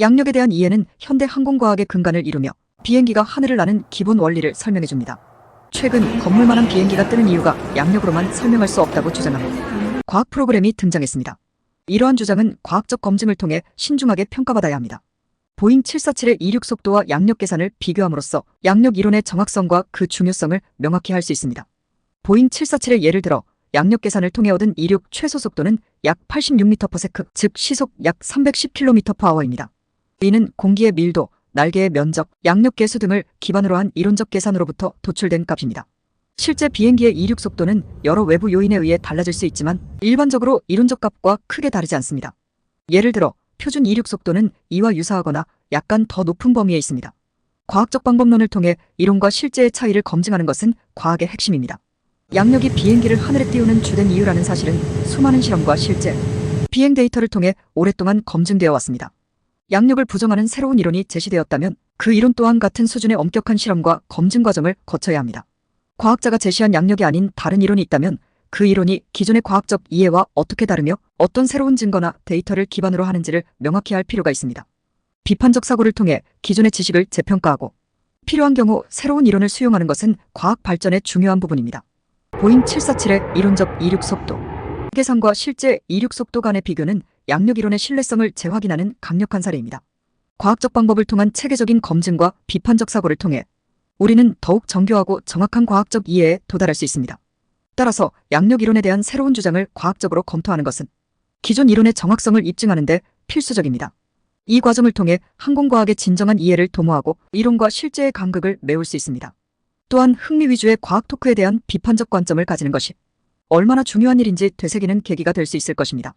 양력에 대한 이해는 현대 항공과학의 근간을 이루며 비행기가 하늘을 나는 기본 원리를 설명해 줍니다. 최근 건물만한 비행기가 뜨는 이유가 양력으로만 설명할 수 없다고 주장합니다. 과학 프로그램이 등장했습니다. 이러한 주장은 과학적 검증을 통해 신중하게 평가받아야 합니다. 보잉 747의 이륙 속도와 양력 계산을 비교함으로써 양력 이론의 정확성과 그 중요성을 명확히 할 수 있습니다. 보잉 747의 예를 들어 양력 계산을 통해 얻은 이륙 최소 속도는 약 86m/s, 즉 시속 약 310km/h입니다. 이는 공기의 밀도, 날개의 면적, 양력 계수 등을 기반으로 한 이론적 계산으로부터 도출된 값입니다. 실제 비행기의 이륙 속도는 여러 외부 요인에 의해 달라질 수 있지만 일반적으로 이론적 값과 크게 다르지 않습니다. 예를 들어 표준 이륙 속도는 이와 유사하거나 약간 더 높은 범위에 있습니다. 과학적 방법론을 통해 이론과 실제의 차이를 검증하는 것은 과학의 핵심입니다. 양력이 비행기를 하늘에 띄우는 주된 이유라는 사실은 수많은 실험과 실제, 비행 데이터를 통해 오랫동안 검증되어 왔습니다. 양력을 부정하는 새로운 이론이 제시되었다면 그 이론 또한 같은 수준의 엄격한 실험과 검증 과정을 거쳐야 합니다. 과학자가 제시한 양력이 아닌 다른 이론이 있다면 그 이론이 기존의 과학적 이해와 어떻게 다르며 어떤 새로운 증거나 데이터를 기반으로 하는지를 명확히 할 필요가 있습니다. 비판적 사고를 통해 기존의 지식을 재평가하고 필요한 경우 새로운 이론을 수용하는 것은 과학 발전의 중요한 부분입니다. 보잉 747의 이론적 이륙 속도 계산과 실제 이륙 속도 간의 비교는 양력 이론의 신뢰성을 재확인하는 강력한 사례입니다. 과학적 방법을 통한 체계적인 검증과 비판적 사고를 통해 우리는 더욱 정교하고 정확한 과학적 이해에 도달할 수 있습니다. 따라서 양력 이론에 대한 새로운 주장을 과학적으로 검토하는 것은 기존 이론의 정확성을 입증하는 데 필수적입니다. 이 과정을 통해 항공과학의 진정한 이해를 도모하고 이론과 실제의 간극을 메울 수 있습니다. 또한 흥미 위주의 과학 토크에 대한 비판적 관점을 가지는 것이 얼마나 중요한 일인지 되새기는 계기가 될 수 있을 것입니다.